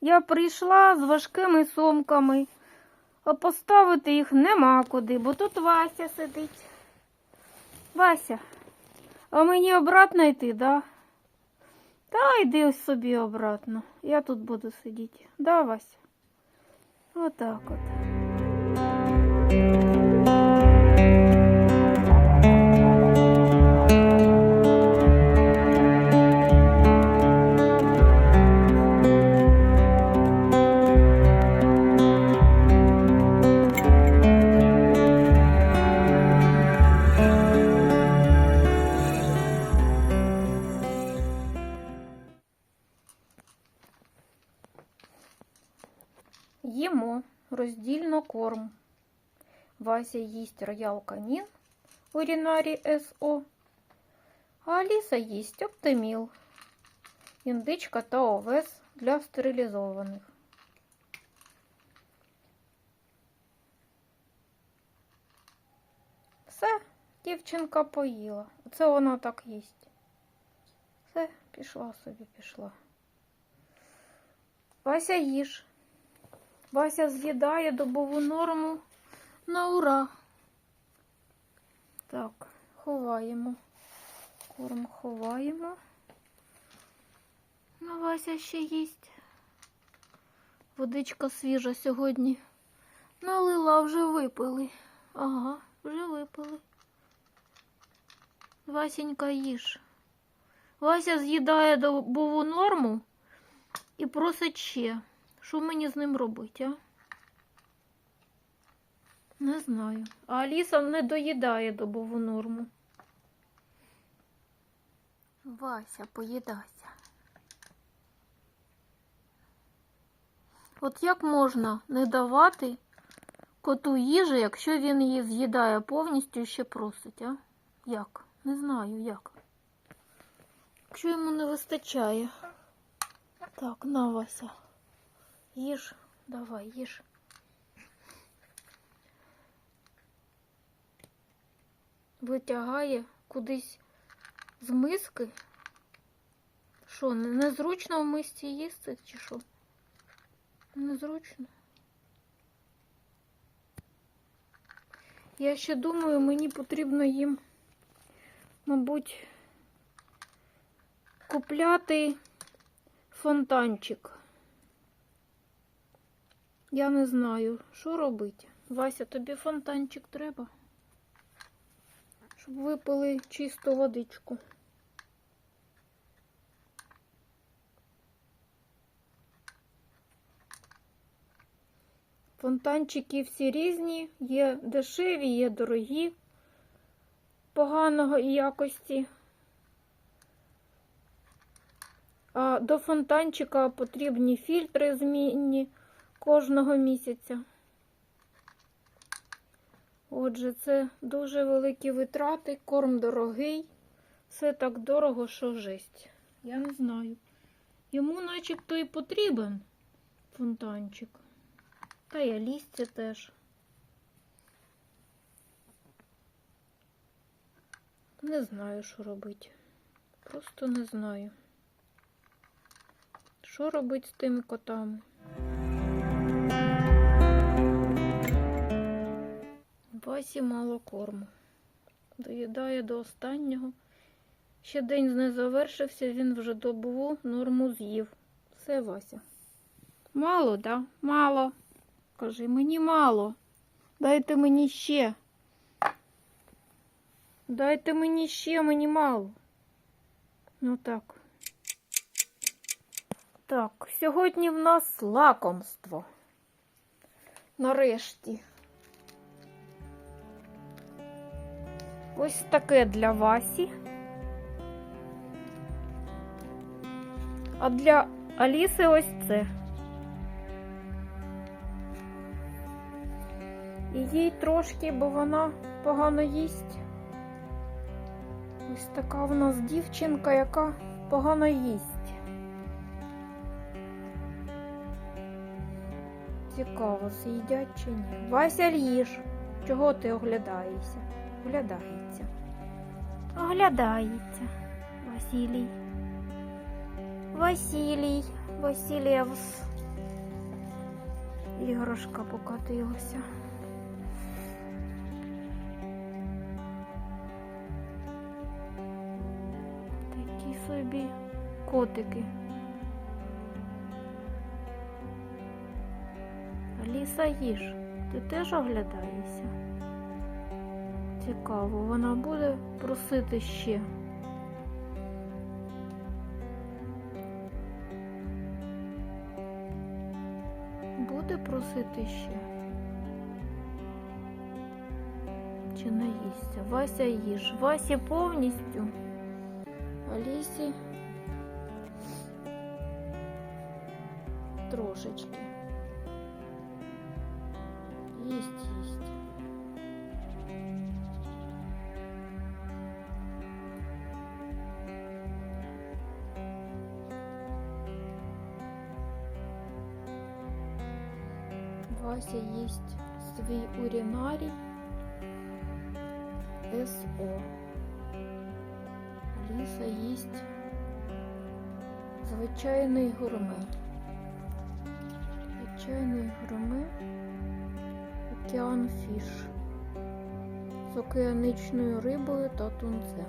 Я прийшла з важкими сумками, а поставити їх нема куди, бо тут Вася сидить. Вася, а мені обратно йти, да? Та йди собі обратно. Я тут буду сидіти. Да, Вася? Отак от. Вася їсть роял канін урінарі СО, а Аліса їсть оптиміл, індичка та овес для стерилізованих. Все, дівчинка поїла. Оце вона так їсть. Все, пішла собі, пішла. Вася їж. Вася з'їдає добову норму на ура. Так, ховаємо. Корм ховаємо. Ну, Вася ще їсть. Водичка свіжа сьогодні. Налила, вже випили. Ага, вже випили. Васенька їж. Вася з'їдає добову норму і просить ще. Що мені з ним робити, а? Не знаю. А Аліса не доїдає добову норму. Вася, поїдайся. От як можна не давати коту їжі, якщо він її з'їдає повністю і ще просить, а? Як? Не знаю, як. Якщо йому не вистачає. Так, на Вася. Їж, давай, їж. Витягає кудись з миски. Що, незручно в мисці їсти чи що? Незручно. Я ще думаю, мені потрібно їм, мабуть, купляти фонтанчик. Я не знаю, що робити. Вася, тобі фонтанчик треба? Щоб випили чисту водичку. Фонтанчики всі різні, є дешеві, є дорогі, поганого якості. А до фонтанчика потрібні фільтри змінні кожного місяця. Отже, це дуже великі витрати, корм дорогий. Все так дорого, що жесть. Я не знаю. Йому начебто і потрібен фонтанчик. Та й лістя теж. Не знаю, що робити. Просто не знаю. Що робити з тими котами? Васі мало корму. Доїдає до останнього. Ще день не завершився, він вже добову норму з'їв. Все, Вася. Мало, да? Мало. Кажи, мені мало. Дайте мені ще. Дайте мені ще, мені мало. Ну так. Так, сьогодні в нас лакомство. Нарешті. Ось таке для Васі. А для Аліси ось це. І їй трошки, бо вона погано їсть. Ось така в нас дівчинка, яка погано їсть. Цікаво, з'їдять чи ні. Вася їж. Чого ти оглядаєшся? Оглядається. Оглядається. Василій. Василій. Васильєвс. іграшка покатилася. Такі собі котики. Аліса їж, ти теж оглядаєшся? Цікаво, вона буде просити ще. Буде просити ще. Чи не їсться? Вася їж. Вася повністю. Алісі трошечки. Свій урінарій СО. Аліса їсть звичайний гурме. Звичайний гурме океан фіш з океаничною рибою та тунцем.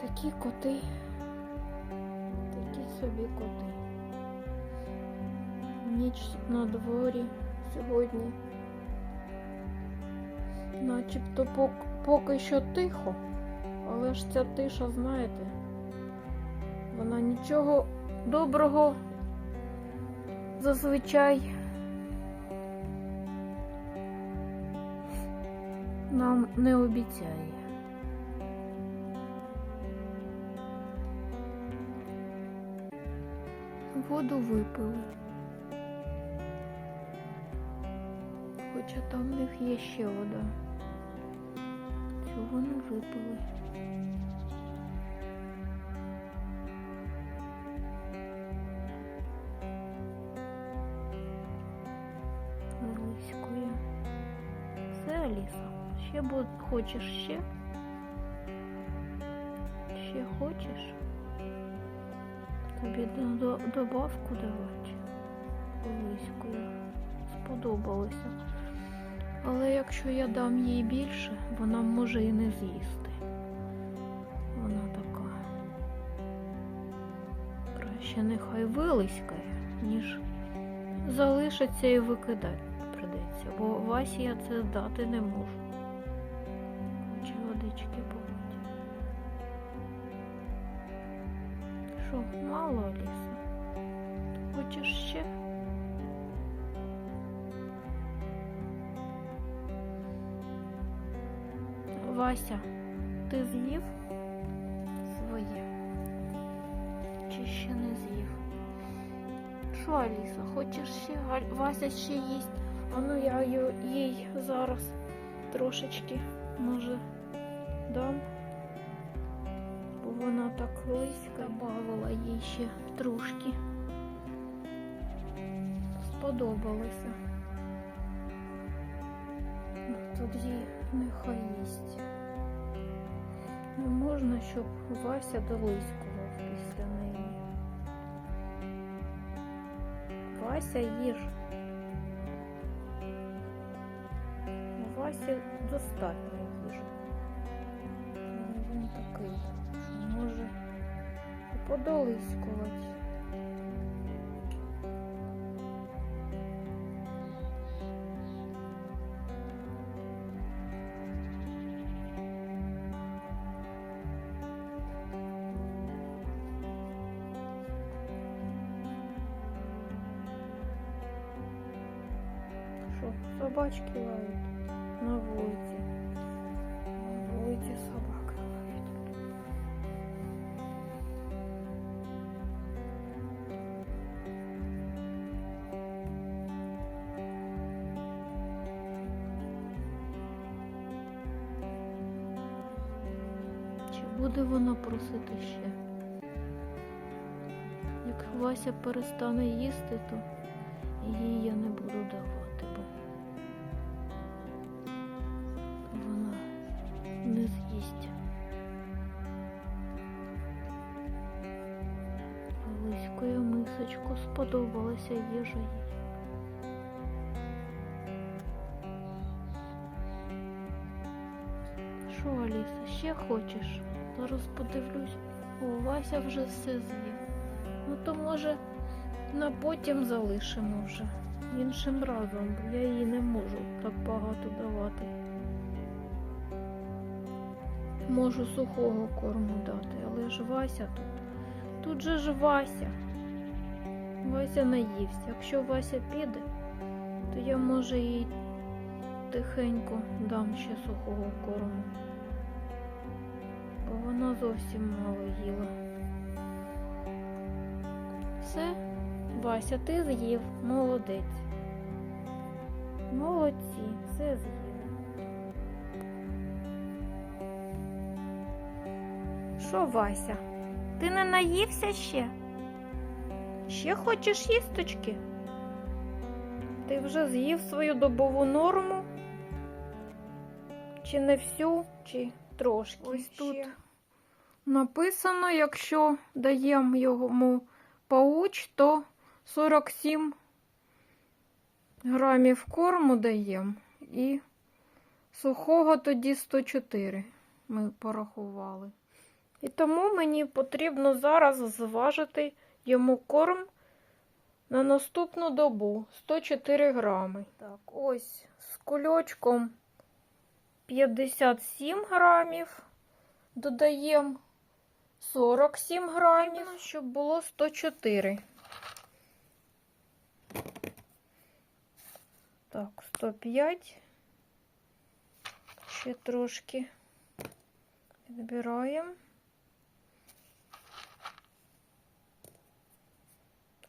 Такі коти. Такі собі коти. Ніч на дворі сьогодні. Начебто пок- поки що тихо, але ж ця тиша, знаєте, вона нічого доброго зазвичай нам не обіцяє. Воду випили. Хоча там в них є ще вода. Цього не випили. Лиською. Все, Аліса. Ще бу- хочеш ще? Ще хочеш? Тобі до- до- добавку давати Лиською. Сподобалося. Але якщо я дам їй більше, вона може і не з'їсти. Вона така. Краще нехай вилиськає, ніж залишиться і викидати придеться, бо Васі я це дати не можу. Хоче водички попити. Що, мало Аліса? Хочеш Вася, ти з'їв своє? Чи ще не з'їв? Що, Аліса, хочеш ще? Вася ще їсть. А ну я їй зараз трошечки, може, дам. Бо вона так близько бавила їй ще трошки. Сподобалося. Тоді нехай їсть. Не можна, щоб Вася долискував після неї. Вася їж. Вася Васі достатньо їжі. Він такий, що може подолискувати. Буде вона просити ще? Як Вася перестане їсти, то їй я не буду давати, бо вона не з'їсть. Лисько сподобалася їжа їй. Хочеш? Зараз подивлюсь. О, Вася вже все з'їв. Ну то може на потім залишимо вже. Іншим разом, бо я їй не можу так багато давати. Можу сухого корму дати, але ж Вася тут. Тут же ж Вася. Вася наївся. Якщо Вася піде, то я може їй тихенько дам ще сухого корму. Бо вона зовсім мало їла. Все, Вася, ти з'їв, молодець. Молодці, все з'їли. Що, Вася? Ти не наївся ще? Ще хочеш їсточки? Ти вже з'їв свою добову норму? Чи не всю, чи трошки? Ось тут написано, якщо даємо йому пауч, то 47 грамів корму даємо і сухого тоді 104 ми порахували. І тому мені потрібно зараз зважити йому корм на наступну добу 104 грами. Так, ось з кульочком 57 грамів. Додаємо 47 грамів, щоб було 104. Так, 105. Ще трошки відбираємо.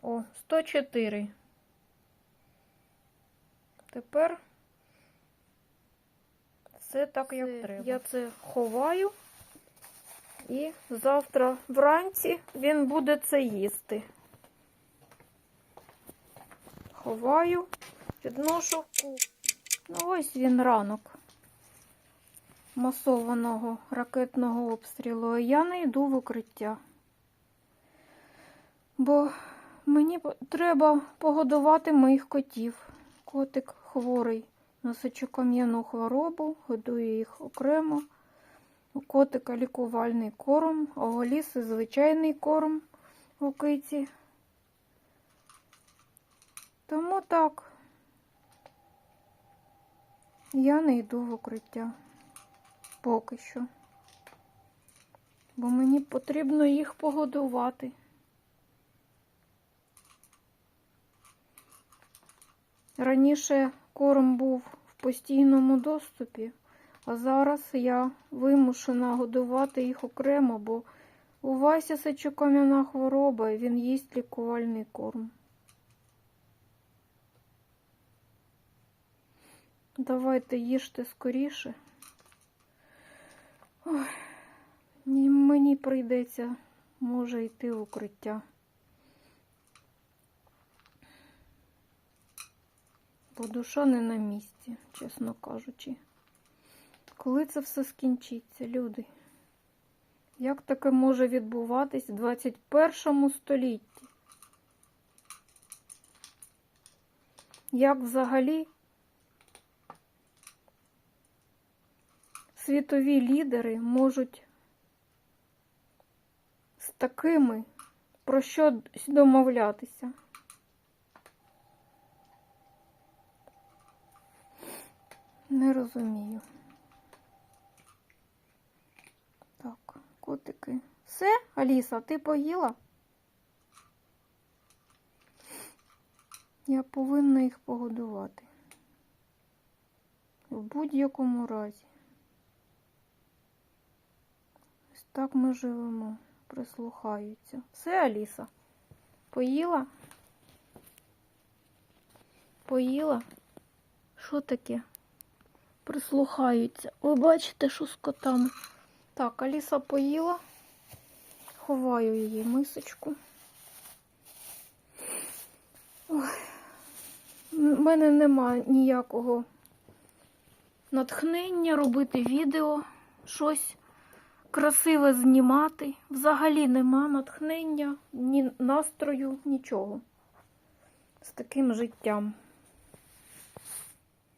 О, 104. Тепер все так, як треба. Я це ховаю. І завтра вранці він буде це їсти. Ховаю, підношу. Ну, ось він ранок масованого ракетного обстрілу. А я не йду в укриття. Бо мені треба погодувати моїх котів. Котик хворий на сечокам'яну хворобу, годую їх окремо. У котика лікувальний корм, а у Аліси звичайний корм у киті. Тому так. Я не йду в укриття. Поки що. Бо мені потрібно їх погодувати. Раніше корм був в постійному доступі, а зараз я вимушена годувати їх окремо, бо у Васі сечокам'яна хвороба, і він їсть лікувальний корм. Давайте їжте скоріше. Ой, мені прийдеться, може, йти в укриття. Бо душа не на місці, чесно кажучи. Коли це все скінчиться, люди? Як таке може відбуватись в 21 столітті? Як взагалі світові лідери можуть з такими про що домовлятися? Не розумію. Так, котики. Все, Аліса, ти поїла? Я повинна їх погодувати. В будь-якому разі. Ось так ми живемо, прислухаються. Все, Аліса? Поїла? Поїла? Що таке? Прислухаються. Ви бачите, що з котами? Так, Аліса поїла. Ховаю її мисочку. У мене нема ніякого натхнення робити відео, щось красиве знімати. Взагалі нема натхнення, ні настрою, нічого. з таким життям.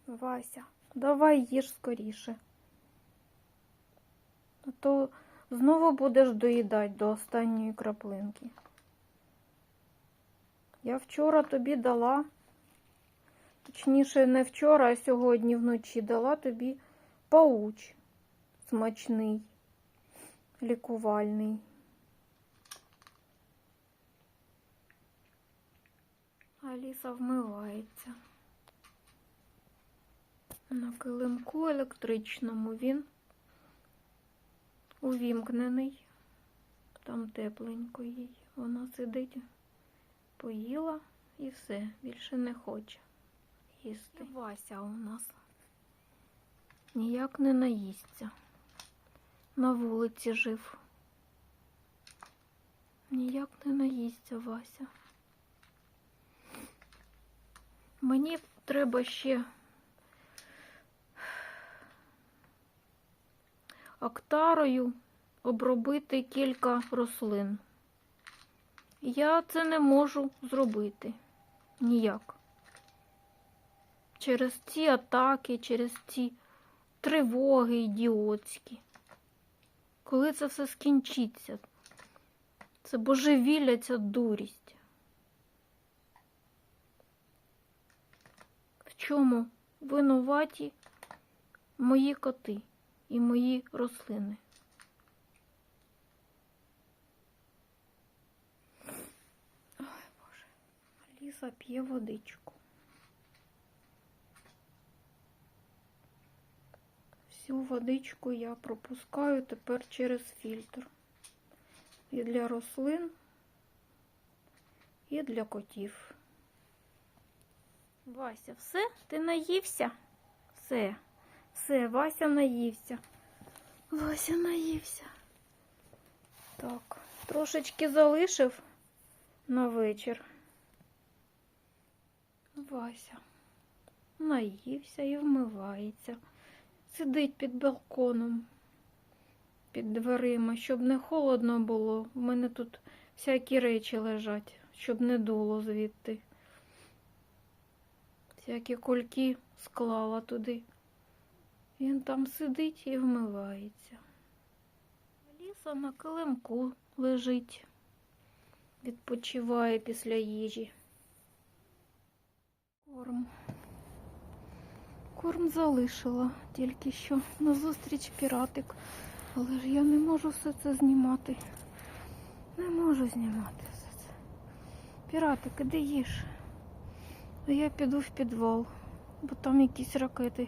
Вася, давай їж скоріше. А то знову будеш доїдати до останньої краплинки. Я вчора тобі дала, точніше, не вчора, а сьогодні вночі дала тобі пауч смачний, лікувальний. Аліса вмивається. На килимку електричному він увімкнений. Там тепленько їй. Вона сидить, поїла і все, більше не хоче їсти. І Вася у нас ніяк не наїсться. На вулиці жив. Ніяк не наїсться Вася. Мені треба ще актарою обробити кілька рослин. Я це не можу зробити ніяк. Через ці атаки, через ці тривоги ідіотські. Коли це все скінчиться? Це божевілля, ця дурість. В чому винуваті мої коти і мої рослини? Ой, Боже, Аліса п'є водичку. Всю водичку я пропускаю тепер через фільтр. І для рослин, і для котів. Вася, все? Ти наївся? Все, все, Вася наївся. Вася наївся. Так, трошечки залишив на вечір. Вася наївся і вмивається. Сидить під балконом, під дверима, щоб не холодно було. У мене тут всякі речі лежать, щоб не дуло звідти. Всякі кульки склала туди. Він там сидить і вмивається. Аліса на килимку лежить, відпочиває після їжі. Корм. Корм залишила тільки що назустріч піратик. Але ж я не можу все це знімати. Не можу знімати все це. Піратик, іди їж. А я піду в підвал, бо там якісь ракети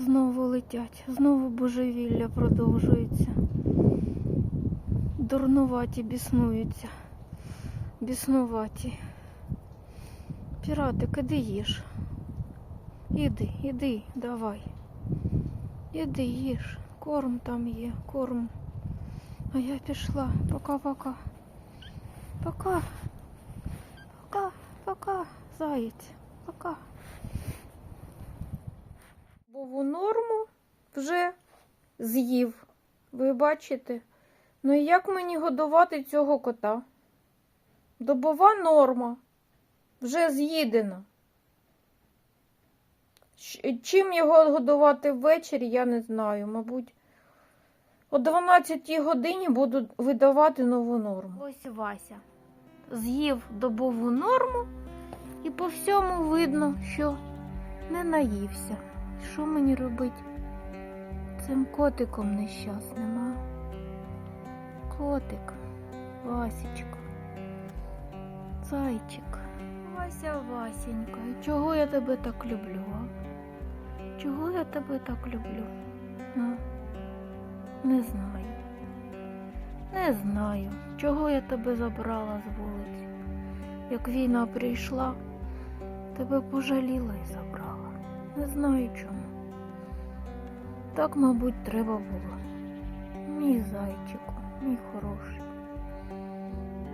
знову летять. Знову божевілля продовжується. Дурнуваті біснуються. Біснуваті. Піратик, іди їж. Іди, іди, давай. Іди їж. Корм там є, корм. А я пішла. Пока-пока. Пока. Пока, пока, заєць. Пока. Бову норму вже з'їв. Ви бачите? Ну і як мені годувати цього кота? Добова норма. Вже з'їдена. Чим його годувати ввечері, я не знаю. Мабуть, о 12 годині буду видавати нову норму. Ось Вася з'їв добову норму, і по всьому видно, що не наївся. Що мені робити? Цим котиком нещасним, а? Котик, Васечка, зайчик. Вася, Васенька, і чого я тебе так люблю? А? Чого я тебе так люблю? А? Не знаю. Не знаю, чого я тебе забрала з вулиці. Як війна прийшла, тебе пожаліла і забрала. Не знаю чому. Так, мабуть, треба було. Мій зайчику, мій хороший,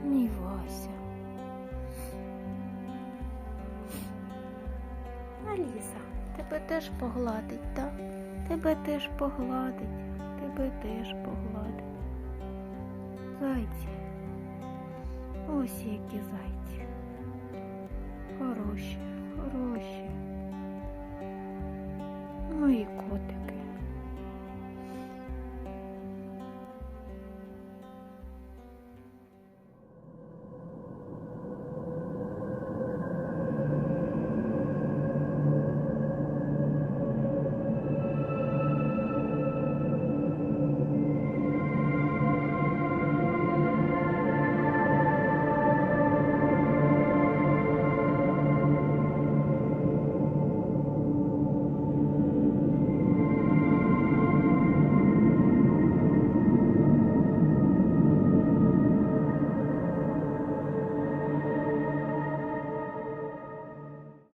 мій Вася. Аліса, тебе теж погладить, так? Тебе теж погладить, тебе теж погладить. Зайці. Ось які зайці. Хороші, хороші. Мої котики.